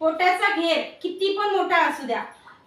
पोटाचा घेर किती पण मोठा असू द्या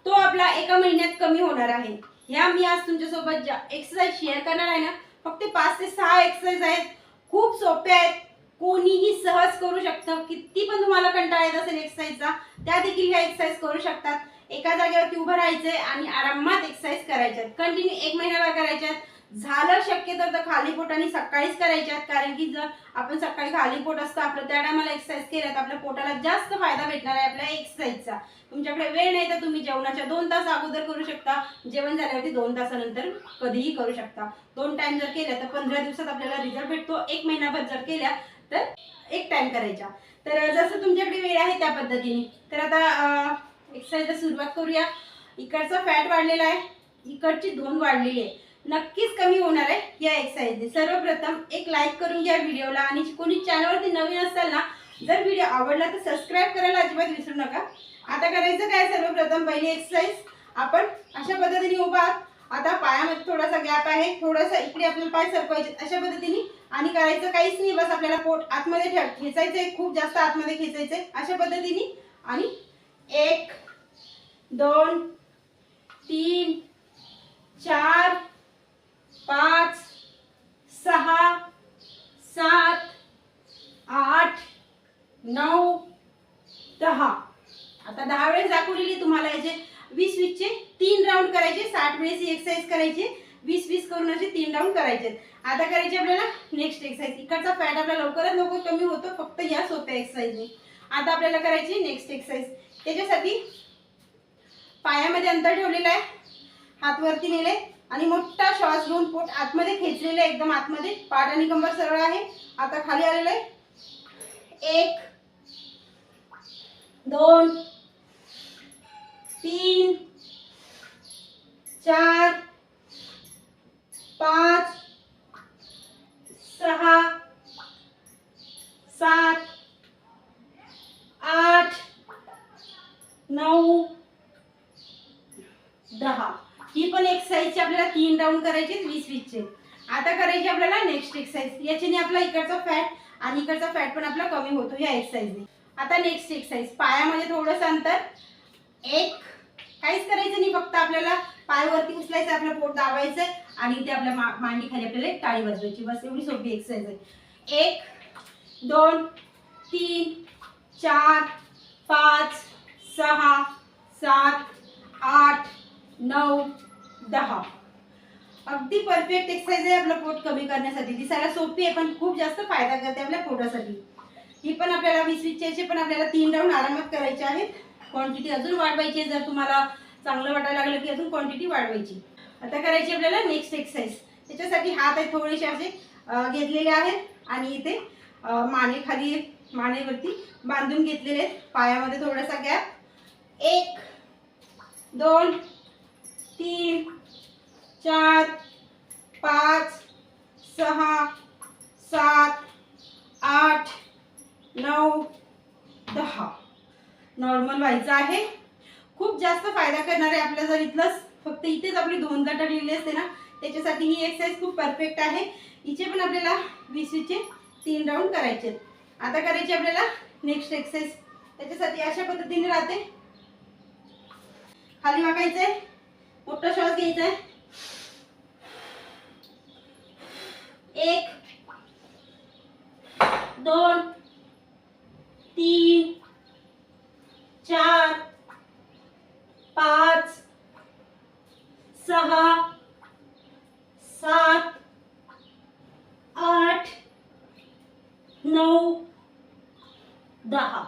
तो आपला एका महिन्यात कमी होणार आहे. ह्या मी आज तुमच्यासोबत ज्या एक्सरसाइज शेअर करणार आहे ना फक्त पाच ते सहा एक्सरसाइज आहेत. खूप सोपे आहेत. कोणीही सहज करू शकतं. किती पण तुम्हाला कंटाळा येत असेल एक्सरसाइजचा त्या देखील ह्या एक्सरसाइज करू शकतात. एका जागेवरती उभं राहायचंय आणि आरामात एक्सरसाइज करायच्यात कंटिन्यू एक महिन्याला करायच्यात. झालं शक्य तर तर खाली पोटाने सकाळीच करायच्यात कारण की जर आपण सकाळी खाली पोट असतं आपलं त्या टायमाला एक्सरसाइज केल्या तर आपल्या पोटाला जास्त फायदा भेटणार आहे आपल्या एक्सरसाइजचा तुमच्याकडे वेळ नाही तर तुम्ही जेवणाच्या दोन तास अगोदर करू शकता जेवण झाल्यावरती दोन तासानंतर कधीही करू शकता. दोन टाइम जर केल्या तर पंधरा दिवसात आपल्याला रिझल्ट भेटतो एक महिनाभर जर केल्या तर एक टाइम करायच्या तर जसं तुमच्याकडे वेळ आहे त्या पद्धतीने तर आता एक्सरसाइजला सुरुवात करूया. इकडचा फॅट वाढलेला आहे इकडची दोन वाढलेली आहे. नक्कीच कमी होणार आहे या एक्सरसाइजने सर्वप्रथम एक लाईक करून घ्या व्हिडिओला आणि कोणी चॅनलवरती नवीन असाल ना जर व्हिडिओ आवडला तर सबस्क्राईब करायला अजिबात विसरू नका. आता करायचं काय? सर्वप्रथम पहिली एक्सरसाइज आपण अशा पद्धतीने उभा आहात. आता पायामध्ये थोडासा गॅप आहे. थोडासा इकडे आपल्याला पाय सरकवायचे अशा पद्धतीने. आणि करायचं काहीच नाही. बस आपल्याला पोट आतमध्ये ठेव. आहे. खूप जास्त आतमध्ये खेचायचं आहे. अशा पद्धतीने. आणि एक दोन तीन चार पाच सहा सात आठ नऊ दहा. आता दहा वेळेस दाखवलेली तुम्हाला याचे वीस वीसचे तीन राऊंड करायचे साठ वेळेस ही एक्सरसाइज करायची वीस वीस करून असे तीन राऊंड करायचे. आता करायचे आपल्याला नेक्स्ट एक्सरसाइज इकडचा फॅट आपला लवकरात लवकर कमी होतो फक्त या सोप्या एक्सरसाइजने आता आपल्याला करायची नेक्स्ट एक्सरसाइज त्याच्यासाठी पायामध्ये अंतर ठेवलेलं आहे. हात वरती नेले. आणि मोठा श्वास घेऊन पोट आतमध्ये खेचलेलं आहे एकदम आतमध्ये. पाठ आणि कंबर सरळ आहे. आता खाली आलेलं आहे. एक दोन तीन चार पाच सहा सात आठ नऊ दहा ही पण एक्सरसाइजची आपल्याला डाऊन करायचे वीस वीसचे. आता करायची आपल्याला नेक्स्ट एक्सरसाइज याच्याने आपला इकडचा फॅट आणि इकडचा फॅट पण आपला कमी होतो या एक्सरसाइजने आता नेक्स्ट एक्सरसाइज पायामध्ये थोडंसं अंतर. एक. काहीच करायचं नाही फक्त आपल्याला पायावरती उचलायचं आपलं पोट दाबायचं आणि ते आपल्या मा मांडी खाली आपल्याला एक टाळी वाजवायची बस एवढी सोपी एक्सरसाइज आहे. एक दोन तीन चार पाच सहा सात आठ नऊ दहा. अगदी परफेक्ट एक्सरसाइज आहे आपलं पोट कमी करण्यासाठी. दिसायला सोपी आहे पण खूप जास्त फायदा करते आपल्या पोटासाठी. ही पण आपल्याला वीस वीसचे पण आपल्याला तीन राऊंड आरामात करायचे आहेत. क्वांटिटी अजून वाढवायची आहे जर तुम्हाला चांगलं वाटायला लागलं की अजून क्वांटिटी वाढवायची. आता करायची आपल्याला नेक्स्ट एक्सरसाइज त्याच्यासाठी हात आहे थोडेसे असे घेतलेले आहेत. आणि इथे माने खाली मानेवरती बांधून घेतलेले आहेत. पायामध्ये थोडासा गॅप. एक दोन तीन चार पाच सहा सात आठ नऊ दहा. नॉर्मल व्हायचं आहे. खूप जास्त फायदा करणार आहे आपल्या जर इथलंच फक्त इथेच आपली दोन गटा लिहिली असते ना त्याच्यासाठी ही एक्सरसाइज खूप परफेक्ट आहे. हिचे पण आपल्याला वीस वीसचे तीन राऊंड करायचे आहेत. आता करायची आपल्याला नेक्स्ट एक्सरसाइज त्याच्यासाठी अशा पद्धतीने राहते. खाली वाकायचंय. मोठा श्वास घ्यायचा आहे एक दोन तीन चार पाच सहा सात आठ नऊ दहा.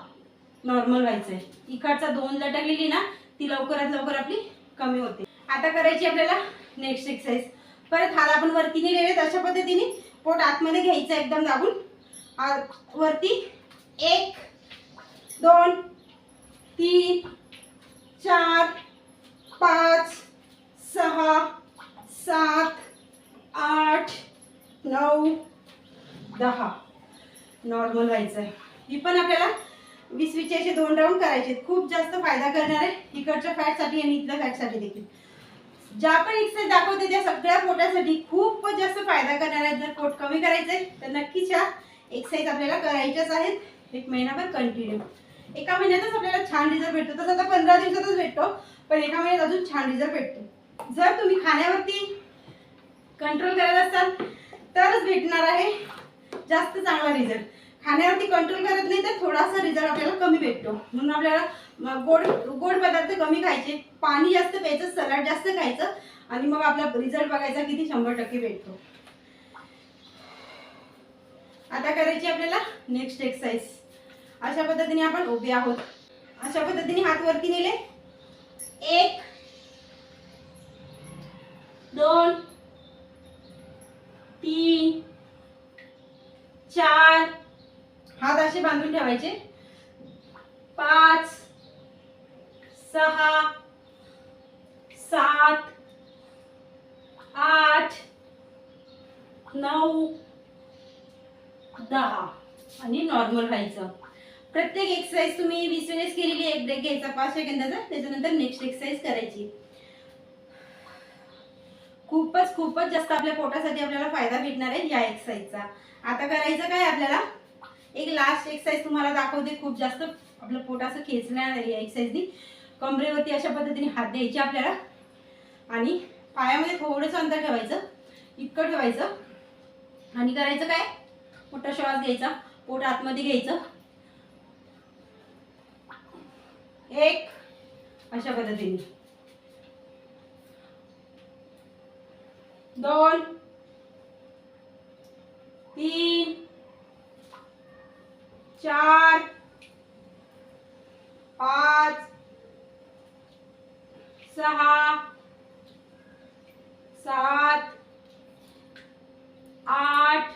नॉर्मल व्हायचंय. इकडचा दोन लटकलेली ना ती लवकरात लवकर आपली कमी होते. आता करायची आपल्याला नेक्स्ट एक्सरसाइज परत हात आपण वरती नेलेले अशा पद्धतीने पोट आतमध्ये घ्यायचं एकदम दाबून. वरती एक दोन तीन चार पाच सहा सात आठ नऊ दहा. नॉर्मल व्हायचं. आहे ही पण आपल्याला वीस वीसचे असे दोन राऊंड करायचे आहेत. खूप जास्त फायदा करणार आहे. इकडच्या फॅटसाठी आणि इथल्या फॅटसाठी देखील. ज्या पण एक्सरसाइज दाखवते त्या सगळ्या पोटासाठी खूप जास्त फायदा करणार आहेत. जर पोट कमी करायचंय तर नक्कीच या एक्सरसाइज आपल्याला करायच्याच आहेत. एक महिनाभर कंटिन्यू एका महिन्यातच आपल्याला छान रिझल्ट भेटतो. तसं आता पंधरा दिवसातच भेटतो पण एका महिन्यात अजून छान रिझल्ट भेटतो. जर तुम्ही खाण्यावरती कंट्रोल करत असाल तरच भेटणार आहे जास्त चांगला रिझल्ट खाण्यावरती कंट्रोल करत नाही तर थोडासा रिझल्ट आपल्याला कमी भेटतो. म्हणून आपल्याला गोड गोड पदार्थ कमी खायचे. पाणी जास्त प्यायचं सलाड जास्त खायचं आणि मग आपला रिझल्ट बघायचा किती शंभर टक्के भेटतो. आता करायची आपल्याला नेक्स्ट एक्सरसाइज अशा पद्धतीने आपण उभे आहोत. अशा पद्धतीने हात वरती नेले. एक दोन तीन चार हात असे पाहिजे? पाच सहा सात आठ नऊ दहा. आणि नॉर्मल व्हायचं प्रत्येक एक्सरसाइज तुम्ही वीस वेळेस केलेली एक ब्रेक घ्यायचा पाच सेकंदाचा त्याच्यानंतर नेक्स्ट एक्सरसाइज करायची. खूपच खूपच जास्त आपल्या पोटासाठी आपल्याला फायदा भेटणार आहे या एक्सरसाइजचा आता करायचं काय आपल्याला? एक लास्ट एक्सरसाइज तुम्हाला दाखवते खूप जास्त आपलं पोट असं खेचणार एक्सरसाइजनी कमरेवरती अशा पद्धतीने हात द्यायचे आपल्याला. आणि पायामध्ये थोडंसं अंतर ठेवायचं इतकं ठेवायचं. आणि करायचं काय? मोठा श्वास घ्यायचा पोट आतमध्ये घ्यायचं. एक अशा पद्धतीने. दोन तीन चार पाच सहा सात आठ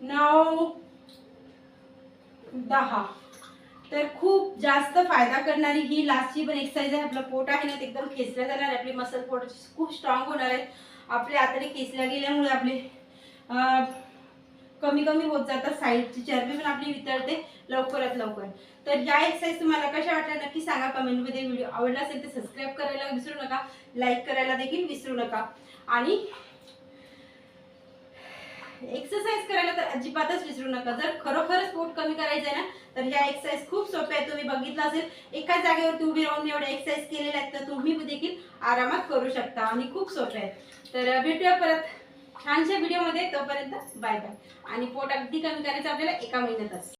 नऊ दहा. तर खूप जास्त फायदा करणारी ही लास्टची पण एक्सरसाइज आहे आपलं पोट आहे ना ते एकदम खेचलं जाणार आहे. आपली मसल पोट खूप स्ट्रॉंग होणार आहे. आपले हाताने खेचल्या गेल्यामुळे आपले अं, कमी कमी होत जातात साईडची चरबी पण आपली वितळते लवकरात लवकर. तर या एक्सरसाइज तुम्हाला कशा वाटल्या नक्की सांगा कमेंटमध्ये व्हिडिओ आवडला असेल तर सबस्क्राईब करायला विसरू नका लाईक करायला देखील विसरू नका. आणि एक्सरसाइज करायला तर अजिबातच विसरू नका. जर खरोखरच पोट कमी करायचं आहे ना तर ह्या एक्सरसाइज खूप सोप्या आहेत तुम्ही बघितलं असेल एकाच जागेवरती उभी राहून एवढ्या एक्सरसाइज केलेल्या आहेत तर तुम्ही देखील आरामात करू शकता आणि खूप सोप्या आहेत. तर भेटूया परत. छानशा व्हिडिओमध्ये तोपर्यंत बाय बाय आणि पोट अगदी कमी करायचं आपल्याला एका महिन्यातच.